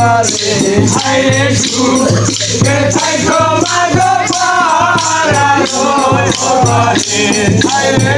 আমগারে high রে সু কোথায় গো মাগো পরানো ঘরে হাই রে